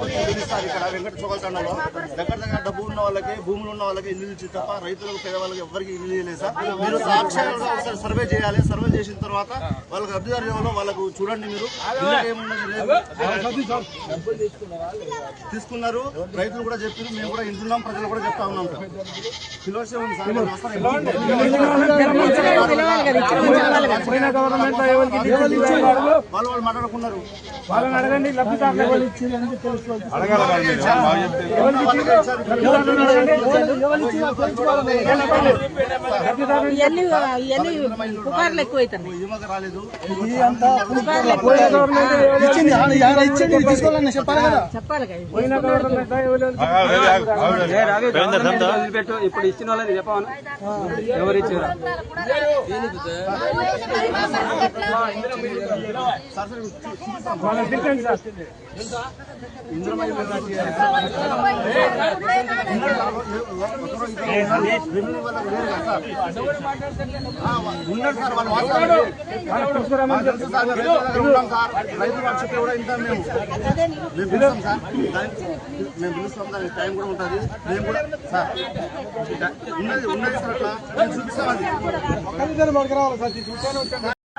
పిలుస్తారు ఇక్కడ వెంకట చోకల్తండలో దగ్గర దగ్గర డబ్బు ఉన్న వాళ్ళకి భూములు ఉన్న వాళ్ళకి ఇల్లు ఇచ్చి తప్ప రైతులకు పేదవాళ్ళకి ఎవరికి ఇల్లు ఇవ్వలేదు సార్. మీరు ఒకసారి సర్వే చేయాలి. సర్వే చేసిన తర్వాత వాళ్ళకి అభ్యర్థి ఎవరో వాళ్ళకు చూడండి మీరు. తీసుకున్నారు. రైతులు కూడా చెప్పారు. మేము కూడా ఇంటున్నాం ప్రజలు కూడా చెప్తా ఉన్నాం సార్. సార్? వాళ్ళు వాళ్ళు మాట్లాడుకున్నారు. వాళ్ళని అడగండి. పుకార్లు ఇది తీసుకోవాలని చెప్పాలి కదా. చెప్పాలి వదిలిపెట్టు ఇప్పుడు ఇచ్చిన వాళ్ళని చెప్పాను ఎవరు ఇచ్చారు? సార్. ఉన్నారు సార్. వాళ్ళు సార్ సార్ కూడా వింటాం మేము మేము పిలుస్తాం సార్. మేము పిలుస్తాం దానికి టైం కూడా ఉంటుంది మేము కూడా సార్ ఉన్నది ఉన్నది సార్ అట్లా మేము చూపిస్తాం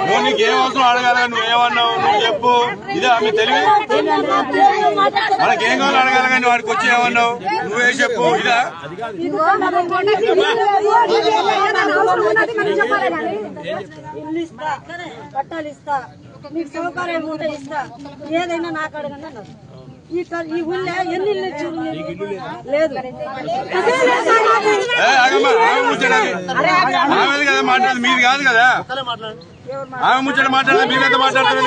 నువ్వు నీకు ఏం అవసరం అడగాలి నువ్వు ఏమన్నావు నువ్వు చెప్పు ఇదే ఆమె తెలివి మనకేం కావాలి అడగాలి కానీ వాడికి వచ్చి ఏమన్నావు నువ్వే చెప్పు ఇదా ఇల్లు ఇస్తా పట్టాలు ఇస్తా మీకు సౌకర్యం ఉంటే ఇస్తా ఏదైనా నాకు అడగండి అన్నారు ఈ ఊళ్ళో ఎన్ని ఇల్లు ఇచ్చారు మీరు? లేదు మాట్లాడదు మీది కాదు కదా ఆమె ముచ్చట మాట్లాడదు మీరు మాట్లాడతారు